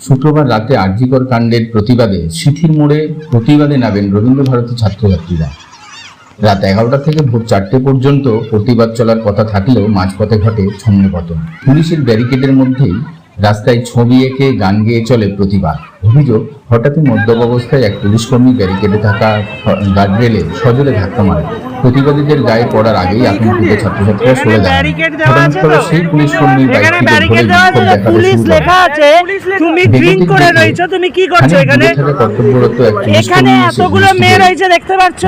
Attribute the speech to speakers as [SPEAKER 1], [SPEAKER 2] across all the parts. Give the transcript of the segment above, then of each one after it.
[SPEAKER 1] শুক্রবার রাতে আর্যিকর কাণ্ডের প্রতিবাদে সিথির মোড়ে প্রতিবাদে নামেন রবীন্দ্রভারতী ছাত্রছাত্রীরা। রাত এগারোটা থেকে ভোর চারটে পর্যন্ত প্রতিবাদ চলার কথা থাকলেও মাঝপথে ঘটে ছন্নপতন। পুলিশের ব্যারিকেডের মধ্যেই রাস্তায় ছবি এঁকে গান গেয়ে চলে প্রতিবাদ। অভিযোগ হঠাৎই মদ্যপ অবস্থায় এক পুলিশকর্মী ব্যারিকেডে থাকা গার্ডরেলে সজলে ধাক্কা মারে। প্রতিবাদীদের গায়ে পড়ার আগেই আতঙ্কিত ছাত্রছাত্রীরা সরে দাঁড়ান। ঘটনাস্থলে সেই পুলিশ বাইকটিকে ধরে
[SPEAKER 2] পুলিশ লেখা আছে তুমি ড্রিঙ্ক করে রয়েছো তুমি কি করছ এখানে?
[SPEAKER 1] কর্তব্যরত এক
[SPEAKER 2] এখানে
[SPEAKER 1] কর্মী
[SPEAKER 2] এতগুলো মেয়ে রয়েছে দেখতে পাচ্ছ?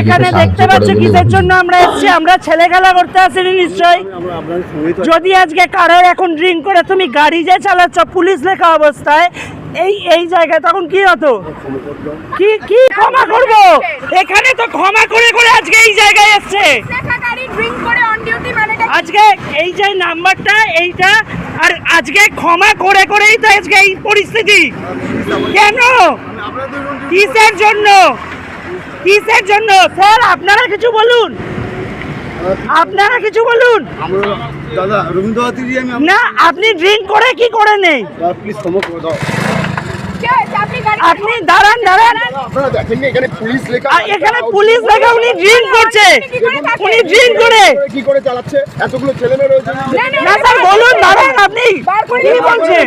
[SPEAKER 2] এখানে দেখতে পাচ্ছ কিসের জন্য আমরা এসেছি? আমরা ছেলে খেলা করতে আসিনি নিশ্চয়ই? যদি আজকে কারোর এখন ড্রিঙ্ক করে তুমি গাড়ি যে চালাচ্ছ পুলিশ লেখা অবস্থায় এই এই জায়গায় তখন কি হতো? কি কি ক্ষমা করব? এখানে তো ক্ষমা করে করে আজকে এই জায়গায় এসছে? আজকে এই যে নাম্বারটা এইটা আর আজকে ক্ষমা করে করেই তো আজকে এই পরিস্থিতি। কেন? কিসের জন্য? কিসের জন্য? স্যার আপনারা কিছু বলুন। আপনারা কিছু বলুন।
[SPEAKER 3] দাদা রবীন্দ্রনাথ
[SPEAKER 2] না আপনি ড্রিঙ্ক করে কি করে নেই?
[SPEAKER 3] প্লিজ ক্ষমা করে দাও?
[SPEAKER 4] আপনি
[SPEAKER 2] দাঁড়ান দাঁড়ান।
[SPEAKER 3] এখানে পুলিশ লেখা
[SPEAKER 2] আর এখানে পুলিশ লেখা উনি ড্রিঙ্ক করছে। উনি ড্রিঙ্ক করে।
[SPEAKER 3] কি করে চালাচ্ছে? এতগুলো ছেলে মেয়ে রয়েছে।
[SPEAKER 2] না স্যার বলুন দাঁড়ান আপনি। কি বলছেন?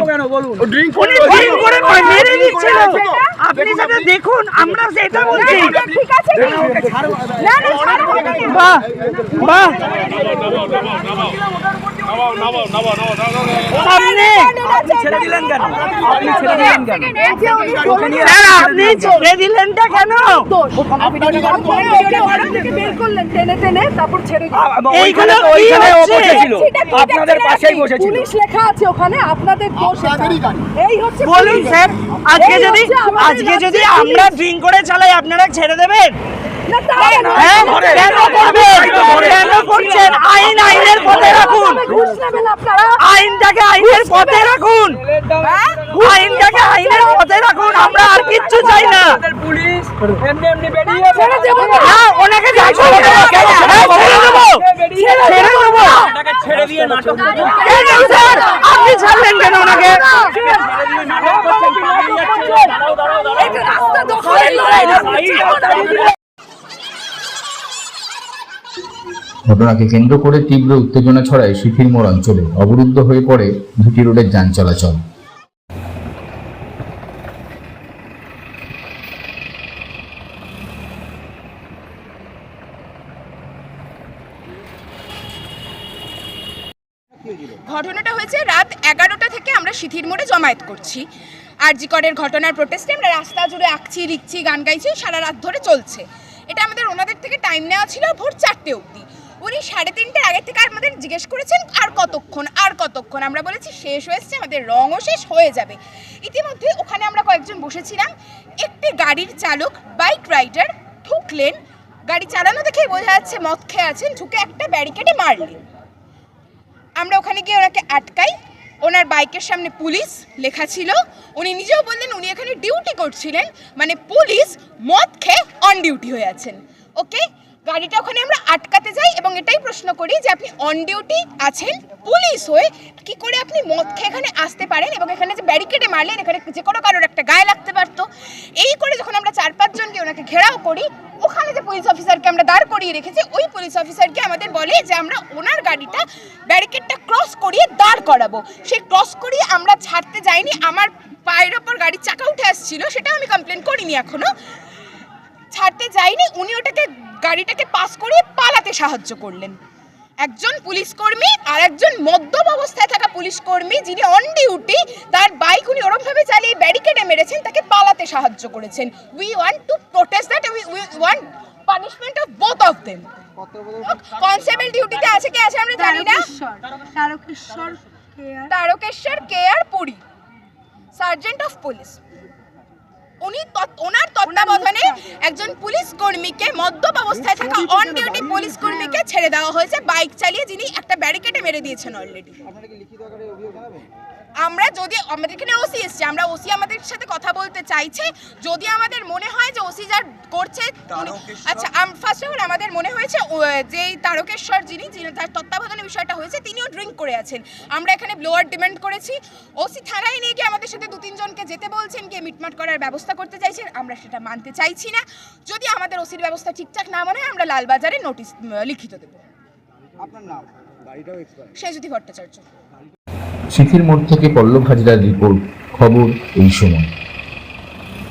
[SPEAKER 3] ড্রিঙ্ক
[SPEAKER 2] করে করে মেরে দিচ্ছিল আপনি সেটা দেখুন আমরা সেটা বলছি।
[SPEAKER 4] ঠিক আছে না না ছাড়বো না কেন?
[SPEAKER 2] বাহ বাহ সামনে।
[SPEAKER 4] ছেড়ে দিলেন কেন? আপনি ছেড়ে দিলেন কেন?
[SPEAKER 2] স্যার আপনি ছেড়ে দিলেনটা কেন? এইখানে ওইখানে ও বসেছিল।
[SPEAKER 4] আপনাদের পাশেই বসেছিল। পুলিশ লেখা আছে ওখানে আপনাদের দোষ। এই হচ্ছে
[SPEAKER 2] বলুন স্যার আজকে যদি
[SPEAKER 4] আমাদের
[SPEAKER 2] আজকে যদি আমরা ড্রিঙ্ক করে চালাই আপনারা ছেড়ে দেবেন। হ্যাঁ আইন আইনের পথে রাখুন। আইনটাকে আইনের পথে রাখুন? আইনটাকে আইনের পথে রাখুন। আমরা আর কিচ্ছু চাই না।
[SPEAKER 4] ছেড়ে দেবো না।
[SPEAKER 2] হ্যাঁ ওনাকে ছেড়ে দেবো ছেড়ে দেবো ছেড়ে দেবো কেন স্যার আপনি ছাড়লেন কেন ওনাকে
[SPEAKER 4] এটা রাস্তা দখলের লড়াই, রাস্তা ছাড়ো।
[SPEAKER 1] ঘটনাকে কেন্দ্র করে তীব্র উত্তেজনা ছড়ায় শিথির মোড় অঞ্চলে। অবরুদ্ধ হয়ে পড়ে দুটি রোডের যান চলাচল।
[SPEAKER 5] ঘটনাটা হয়েছে রাত এগারোটা থেকে আমরা সিথির মোড়ে জমায়েত করছি। আরজিকরের ঘটনার প্রোটেস্টে আমরা রাস্তা জুড়ে আঁকছি, লিখছি, গান গাইছি, সারা রাত ধরে চলছে। এটা আমাদের ওনাদের থেকে টাইম নেওয়া ছিল ভোর চারটে অবধি। উনি সাড়ে তিনটের আগে থেকে আমাদের জিজ্ঞেস করেছেন, আর কতক্ষণ? আর কতক্ষণ? আমরা বলেছি, শেষ হয়েছে আমাদের রঙও শেষ হয়ে যাবে। ইতিমধ্যে ওখানে আমরা কয়েকজন বসেছিলাম। একটি গাড়ির চালক বাইক রাইডার ঠুকলেন। গাড়ি চালানো দেখে বোঝা যাচ্ছে মদ খেয়ে আছেন, ঢুকে একটা ব্যারিকেডে মারলেন। আমরা ওখানে গিয়ে ওনাকে আটকাই। ওনার বাইকের সামনে পুলিশ লেখা ছিল। উনি নিজেও বললেন উনি এখানে ডিউটি করছিলেন। মানে পুলিশ মদ খেয়ে অন ডিউটি হয়ে আছেন। ওকে গাড়িটা ওখানে আমরা আটকাতে যাই এবং এটাই প্রশ্ন করি যে আপনি অন ডিউটি আছেন পুলিশ হয়ে কি করে আপনি মদ খেয়ে এখানে আসতে পারেন এবং এখানে যে ব্যারিকেডে মারলেন, এখানে যে কোনো কারোর একটা গায়ে লাগতে পারতো। এই করে যখন আমরা চার পাঁচজন গিয়ে ওনাকে ঘেরাও করি ওখানে যে পুলিশ অফিসারকে আমরা দাঁড় করিয়ে রেখেছি, ওই পুলিশ অফিসারকে আমাদের বলে যে আমরা ওনার গাড়িটা ব্যারিকেডটা ক্রস করিয়ে দাঁড় করাবো। সেই ক্রস করিয়ে আমরা ছাড়তে যাইনি, আমার পায়ের ওপর গাড়ির চাকা উঠে আসছিল সেটা আমি কমপ্লেন করিনি এখনও ছাড়তে যাইনি, উনি ওটাকে, গাড়িটাকে পাস করিয়ে পালাতে সাহায্য করলেন। একজন পুলিশ কর্মী আর একজন মদ্যপ অবস্থায় থাকা পুলিশ কর্মী যিনি অন ডিউটি তার বাইক উনি ওরমভাবে চালিয়ে ব্যারিকেডে মেরেছেন তাকে পালাতে সাহায্য করেছেন। We want to protest that we want punishment of both of them constable ডিউটিতে আছে কি আছে আমরা জানি না?
[SPEAKER 4] তারকেশ্বর কেয়ার
[SPEAKER 5] তারকেশ্বর কে আর পুরী সার্জেন্ট অফ পুলিশ উনি ওনার তত্ত্বাবধানে একজন পুলিশ কর্মীকে মদ্যপ অবস্থায় থাকা অন ডিউটি পুলিশ কর্মীকে ছেড়ে দেওয়া হয়েছে। বাইক চালিয়ে যিনি একটা ব্যারিকেডে মেরে দিয়েছেন অলরেডি আমরা যদি আমাদের এখানে ওসি এসছে আমরা ওসি আমাদের সাথে কথা বলতে চাইছে যদি আমাদের মনে হয় যে ওসি যা করছে আচ্ছা ফার্স্ট অফ অল আমাদের মনে হয়েছে যেই তারকেশ্বর যিনি যিনি তার তত্ত্বাবধানে বিষয়টা হয়েছে তিনিও ড্রিঙ্ক করে আছেন। আমরা এখানে ব্লোয়ার ডিমান্ড করেছি। ওসি থানায় নিয়ে গিয়ে আমাদের সাথে দু তিনজনকে যেতে বলছেন গিয়ে মিটমাট করার ব্যবস্থা করতে চাইছেন আমরা সেটা মানতে চাইছি না। যদি আমাদের ওসির ব্যবস্থা ঠিকঠাক না মনে হয় আমরা লালবাজারে নোটিশ লিখিত দেবো। সে যদি ভট্টাচার্য।
[SPEAKER 1] সিথির মোড় থেকে পল্লব হাজরার রিপোর্ট খবর এই সময়।